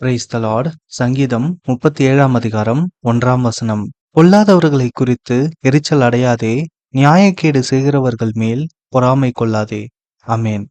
Price சங்கீதம் முப்பத்தி ஏழாம் அதிகாரம் ஒன்றாம் வசனம். பொல்லாதவர்களை குறித்து எரிச்சல் அடையாதே நியாயக்கேடு செய்கிறவர்கள் மேல் பொறாமை கொள்ளாதே. அமேன்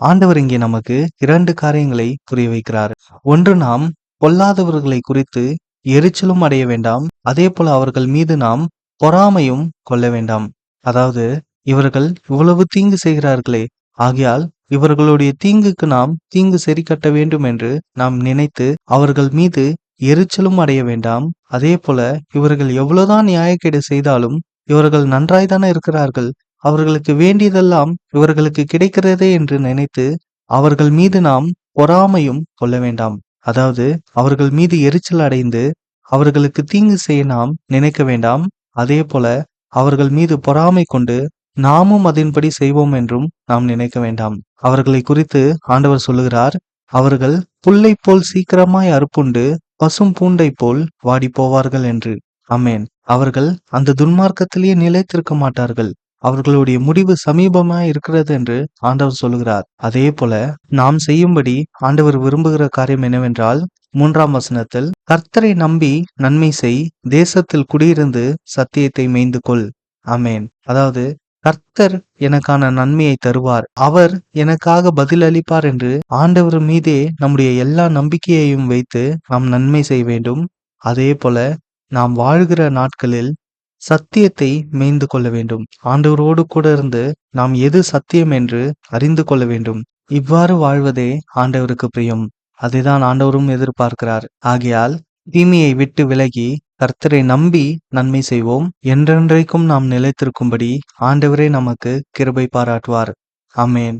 ஆண்டவர் இங்கே நமக்கு இரண்டு காரியங்களை புரிய வைக்கிறார். ஒன்று நாம் பொல்லாதவர்களை குறித்து எரிச்சலும் அடைய வேண்டாம். அதே போல அவர்கள் மீது நாம் பொறாமையும் கொள்ள வேண்டாம். அதாவது இவர்கள் இவ்வளவு தீங்கு செய்கிறார்களே ஆகையால் இவர்களுடைய தீங்குக்கு நாம் தீங்கு சரி கட்ட வேண்டும் என்று நாம் நினைத்து அவர்கள் மீது எரிச்சலும் அடைய வேண்டாம். அதே போல இவர்கள் எவ்வளவுதான் நியாயக்கேடு செய்தாலும் இவர்கள் நன்றாய்தானே இருக்கிறார்கள். அவர்களுக்கு வேண்டியதெல்லாம் இவர்களுக்கு கிடைக்கிறதே என்று நினைத்து அவர்கள் மீது நாம் பொறாமையும் கொள்ள வேண்டாம். அதாவது அவர்கள் மீது எரிச்சல் அடைந்து அவர்களுக்கு தீங்கு செய்ய நாம் நினைக்க வேண்டாம். அதே போல அவர்கள் மீது பொறாமை கொண்டு நாமும் அதன்படி செய்வோம் என்றும் நாம் நினைக்க வேண்டாம். அவர்களை குறித்து ஆண்டவர் சொல்லுகிறார் அவர்கள் புல்லை போல் சீக்கிரமாய் அறுப்புண்டு பசும் பூண்டை போல் வாடி போவார்கள் என்று. அமேன் அவர்கள் அந்த துன்மார்க்கத்திலேயே நிலைத்திருக்க மாட்டார்கள். அவர்களுடைய முடிவு சமீபமாய் இருக்கிறது என்று ஆண்டவர் சொல்லுகிறார். அதே போல நாம் செய்யும்படி ஆண்டவர் விரும்புகிற காரியம் என்னவென்றால் மூன்றாம் வசனத்தில் கர்த்தரை நம்பி நன்மை செய் தேசத்தில் குடியிருந்து சத்தியத்தை மேய்ந்து கொள். அமேன் அதாவது கர்த்தர் எனக்கான நன்மையை தருவார். அவர் எனக்காக பதில் அளிப்பார் என்று ஆண்டவர் மீதே நம்முடைய எல்லா நம்பிக்கையையும் வைத்து நாம் நன்மை செய்ய வேண்டும். அதே போல நாம் வாழ்கிற நாட்களில் சத்தியத்தை மேய்ந்து கொள்ள வேண்டும். ஆண்டவரோடு கூட இருந்து நாம் எது சத்தியம் என்று அறிந்து கொள்ள வேண்டும். இவ்வாறு வாழ்வதே ஆண்டவருக்கு பிரியம். அதைதான் ஆண்டவரும் எதிர்பார்க்கிறார். ஆகையால் தீமையை விட்டு விலகி கர்த்தரை நம்பி நன்மை செய்வோம். என்றென்றைக்கும் நாம் நிலைத்திருக்கும்படி ஆண்டவரே நமக்கு கிருபை பாராட்டுவார். அமேன்